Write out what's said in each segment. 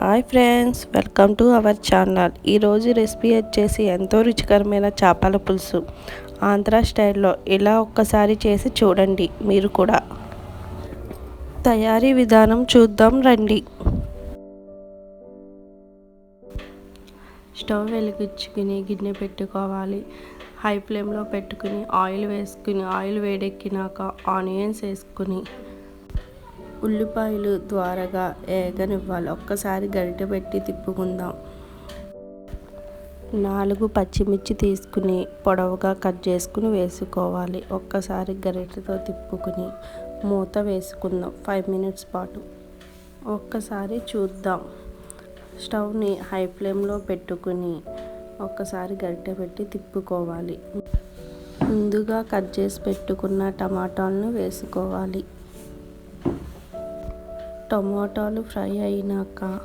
Hi friends welcome to our channel. ఈరోజు recipe వచ్చేసి ఎంతో రుచికరమైన చేపల పులుసు. ఆంధ్ర స్టైల్లో ఇలా ఒక్కసారి చేసి చూడండి మీరు కూడా. తయారీ విధానం చూద్దాం రండి. స్టవ్ వెలిగించుకుని గిన్నె పెట్టుకోవాలి. హై ఫ్లేమ్లో పెట్టుకుని ఆయిల్ వేసుకుని ఆయిల్ వేడెక్కినాక ఆనియన్స్ వేసుకుని. ఉల్లిపాయలు ద్వారగా ఏగనివ్వాలి. ఒక్కసారి గరిటె పెట్టి తిప్పుకుందాం. నాలుగు పచ్చిమిర్చి తీసుకుని పొడవుగా కట్ చేసుకుని వేసుకోవాలి. ఒక్కసారి గరిటెతో తిప్పుకుని మూత వేసుకుందాం. ఫైవ్ మినిట్స్ పాటు. ఒక్కసారి చూద్దాం. స్టవ్ని హై ఫ్లేమ్లో పెట్టుకుని ఒక్కసారి గరిటె పెట్టి తిప్పుకోవాలి. ముందుగా కట్ చేసి పెట్టుకున్న టమాటాలను వేసుకోవాలి. టమోటాలు ఫ్రై అయినాక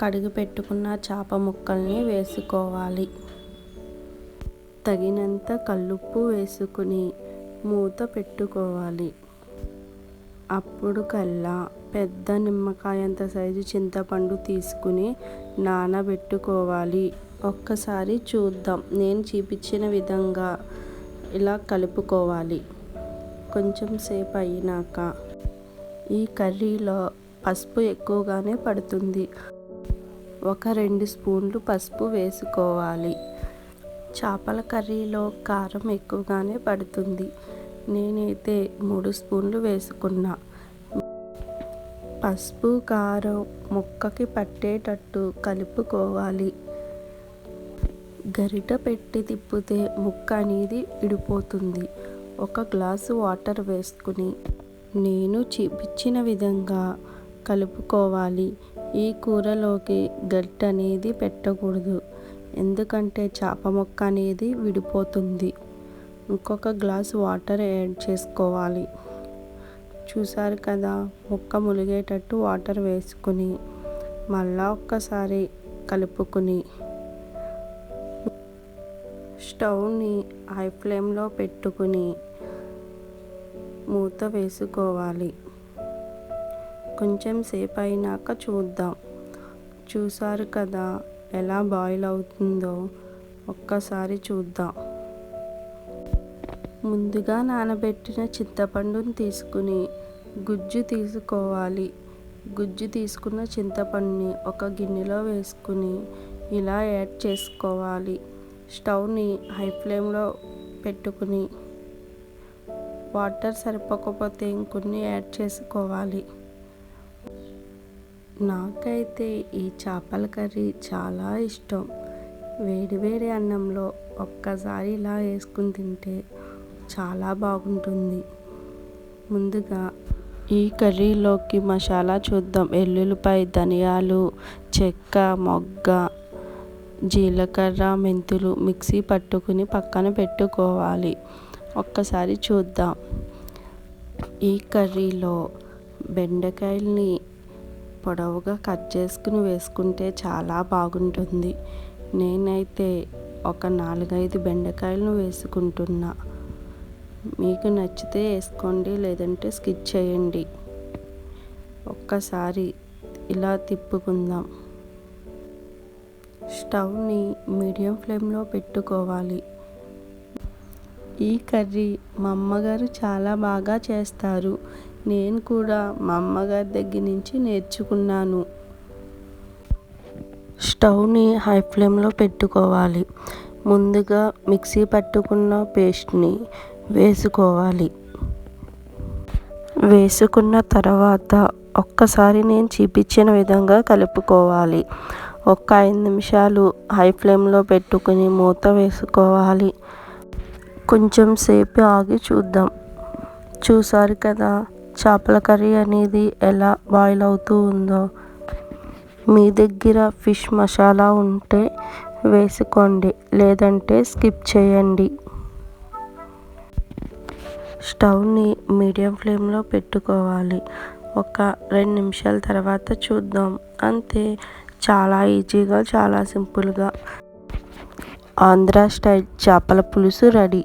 కడిగి పెట్టుకున్న చేప ముక్కల్ని వేసుకోవాలి. తగినంత కల్లుప్పు వేసుకుని మూత పెట్టుకోవాలి. అప్పుడు కల్లా పెద్ద నిమ్మకాయంత సైజు చింతపండు తీసుకుని నానబెట్టుకోవాలి. ఒక్కసారి చూద్దాం. నేను చూపించిన విధంగా ఇలా కలుపుకోవాలి. కొంచెం సేపు అయినాక ఈ కర్రీలో పసుపు ఎక్కువగానే పడుతుంది. ఒక రెండు స్పూన్లు పసుపు వేసుకోవాలి. చేపల కర్రీలో కారం ఎక్కువగానే పడుతుంది. నేనైతే మూడు స్పూన్లు వేసుకున్నా. పసుపు కారం ముక్కకి పట్టేటట్టు కలుపుకోవాలి. గరిట పెట్టి తిప్పితే ముక్క అనేది విడిపోతుంది. ఒక గ్లాసు వాటర్ వేసుకుని నేను చూపించిన విధంగా కలుపుకోవాలి. ఈ కూరలోకి గట్టి అనేది పెట్టకూడదు. ఎందుకంటే చేప మొక్క అనేది విడిపోతుంది. ఇంకొక గ్లాస్ వాటర్ యాడ్ చేసుకోవాలి. చూసారు కదా ముక్క ములిగేటట్టు వాటర్ వేసుకుని మళ్ళా ఒక్కసారి కలుపుకుని స్టవ్ని హై ఫ్లేమ్లో పెట్టుకుని మూత వేసుకోవాలి. కొంచెం సేపు అయినాక చూద్దాం. చూసారు కదా ఎలా బాయిల్ అవుతుందో? ఒక్కసారి చూద్దాం. ముందుగా నానబెట్టిన చింతపండుని తీసుకుని గుజ్జు తీసుకోవాలి. గుజ్జు తీసుకున్న చింతపండుని ఒక గిన్నెలో వేసుకుని ఇలా యాడ్ చేసుకోవాలి. స్టవ్ని హై ఫ్లేమ్లో పెట్టుకుని వాటర్ సరిపోకపోతే ఇంకొన్ని యాడ్ చేసుకోవాలి. నాకైతే ఈ చేపల కర్రీ చాలా ఇష్టం. వేడి వేడి అన్నంలో ఒక్కసారి ఇలా వేసుకుని తింటే చాలా బాగుంటుంది. ముందుగా ఈ కర్రీలోకి మసాలా చూద్దాం. ఎల్లుల్లిపాయ ధనియాలు చెక్క మొగ్గ జీలకర్ర మెంతులు మిక్సీ పట్టుకుని పక్కన పెట్టుకోవాలి. ఒక్కసారి చూద్దాం. ఈ కర్రీలో బెండకాయల్ని పొడవుగా కట్ చేసుకుని వేసుకుంటే చాలా బాగుంటుంది. నేనైతే ఒక నాలుగైదు బెండకాయలను వేసుకుంటున్నా. మీకు నచ్చితే వేసుకోండి లేదంటే స్కిప్ చేయండి. ఒక్కసారి ఇలా తిప్పుకుందాం. స్టవ్ని మీడియం ఫ్లేమ్లో పెట్టుకోవాలి. ఈ కర్రీ మా అమ్మగారు చాలా బాగా చేస్తారు. నేను కూడా మా అమ్మగారి దగ్గర నుంచి నేర్చుకున్నాను. స్టవ్ని హై ఫ్లేమ్లో పెట్టుకోవాలి. ముందుగా మిక్సీ పట్టుకున్న పేస్ట్ని వేసుకోవాలి. వేసుకున్న తర్వాత ఒక్కసారి నేను చూపించిన విధంగా కలుపుకోవాలి. ఒక ఐదు నిమిషాలు హై ఫ్లేమ్లో పెట్టుకుని మూత వేసుకోవాలి. కొంచెం సేపు ఆగి చూద్దాం. చూసారు కదా చేపల కర్రీ అనేది ఎలా బాయిల్ అవుతూ ఉందో. మీ దగ్గర ఫిష్ మసాలా ఉంటే వేసుకోండి లేదంటే స్కిప్ చేయండి. స్టవ్ని మీడియం ఫ్లేమ్లో పెట్టుకోవాలి. ఒక రెండు నిమిషాల తర్వాత చూద్దాం. అంతే చాలా ఈజీగా చాలా సింపుల్గా. ఆంధ్ర స్టైల్ చేపల పులుసు రెడీ.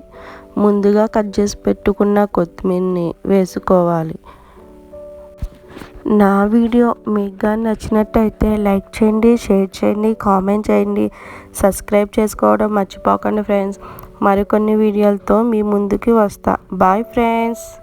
ముందుగా కట్ చేసి పెట్టుకున్న కొత్తిమీరని వేసుకోవాలి. నా వీడియో మీకు కానీ నచ్చినట్టయితే లైక్ చేయండి షేర్ చేయండి కామెంట్ చేయండి. సబ్స్క్రైబ్ చేసుకోవడం మర్చిపోకండి ఫ్రెండ్స్. మరికొన్ని వీడియోలతో మీ ముందుకి వస్తా. Bye friends.